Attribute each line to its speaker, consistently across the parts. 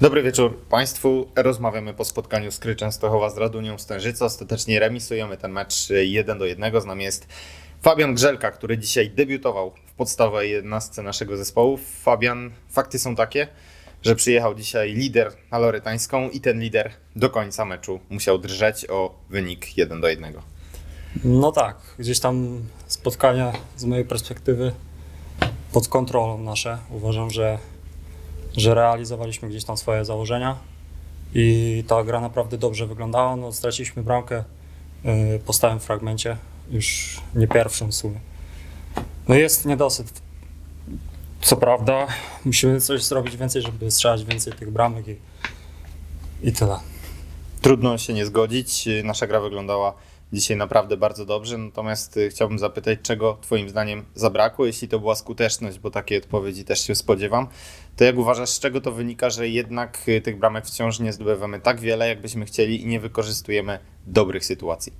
Speaker 1: Dobry wieczór Państwu. Rozmawiamy po spotkaniu Skry Częstochowa z Radunią Stężyca. Ostatecznie remisujemy ten mecz 1 do 1. Z nami jest Fabian Grzelka, który dzisiaj debiutował w podstawowej jednostce naszego zespołu. Fabian, fakty są takie, że przyjechał dzisiaj lider na Lorytańską i ten lider do końca meczu musiał drżeć o wynik 1 do 1.
Speaker 2: No tak, gdzieś tam spotkania z mojej perspektywy pod kontrolą nasze. Uważam, że, że realizowaliśmy gdzieś tam swoje założenia i ta gra naprawdę dobrze wyglądała. No, straciliśmy bramkę yy, po stałym fragmencie, już nie pierwszym w sumie. No jest niedosyt. Co prawda, musimy coś zrobić więcej, żeby strzelać więcej tych bramek i, i tyle.
Speaker 1: Trudno się nie zgodzić. Nasza gra wyglądała dzisiaj naprawdę bardzo dobrze, natomiast y, chciałbym zapytać, czego Twoim zdaniem zabrakło, jeśli to była skuteczność, bo takiej odpowiedzi też się spodziewam. To jak uważasz, z czego to wynika, że jednak y, tych bramek wciąż nie zdobywamy tak wiele, jakbyśmy chcieli i nie wykorzystujemy dobrych sytuacji?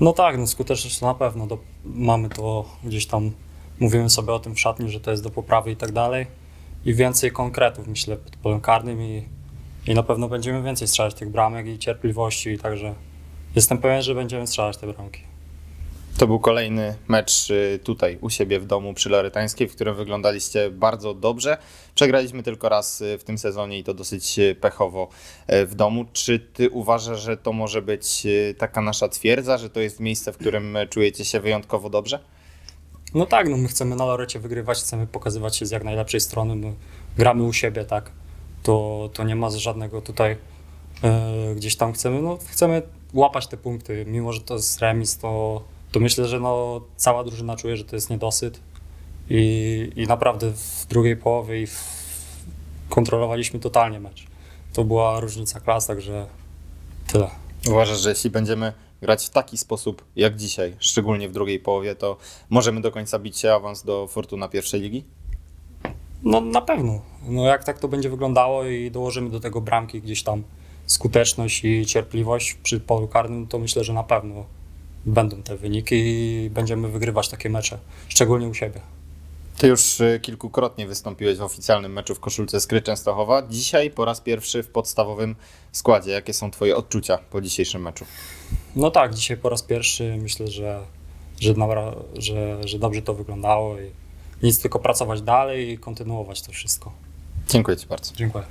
Speaker 2: No tak, no skuteczność na pewno. Do, mamy to gdzieś tam, mówimy sobie o tym w szatni, że to jest do poprawy i tak dalej. I więcej konkretów, myślę, pod polem karnym i, i na pewno będziemy więcej strzelać tych bramek i cierpliwości także jestem pewien, że będziemy strzelać te bramki.
Speaker 1: To był kolejny mecz y, tutaj u siebie w domu przy Lorytańskiej, w którym wyglądaliście bardzo dobrze. Przegraliśmy tylko raz y, w tym sezonie i to dosyć y, pechowo w domu. Czy ty uważasz, że to może być taka nasza twierdza, że to jest miejsce, w którym czujecie się wyjątkowo dobrze?
Speaker 2: No tak, no my chcemy na Lorecie wygrywać, chcemy pokazywać się z jak najlepszej strony. My gramy u siebie, tak. To, to nie ma żadnego tutaj gdzieś tam chcemy, no chcemy łapać te punkty. Mimo, że to jest remis, to, to myślę, że no, cała drużyna czuje, że to jest niedosyt. I, I naprawdę w drugiej połowie w, kontrolowaliśmy totalnie mecz. To była różnica klas, także tyle.
Speaker 1: Uważasz, że jeśli będziemy grać w taki sposób jak dzisiaj, szczególnie w drugiej połowie, to możemy do końca bić się awans do Fortuna pierwszej ligi?
Speaker 2: No na pewno. No jak tak to będzie wyglądało i dołożymy do tego bramki gdzieś tam skuteczność i cierpliwość przy polu karnym, to myślę, że na pewno będą te wyniki i będziemy wygrywać takie mecze, szczególnie u siebie.
Speaker 1: Ty już y, kilkukrotnie wystąpiłeś w oficjalnym meczu w koszulce Skry Częstochowa. Dzisiaj po raz pierwszy w podstawowym składzie. Jakie są twoje odczucia po dzisiejszym meczu?
Speaker 2: No tak, dzisiaj po raz pierwszy myślę, że, że, że, że dobrze to wyglądało i nic tylko pracować dalej i kontynuować to wszystko.
Speaker 1: Dziękuję ci bardzo.
Speaker 2: Dziękuję.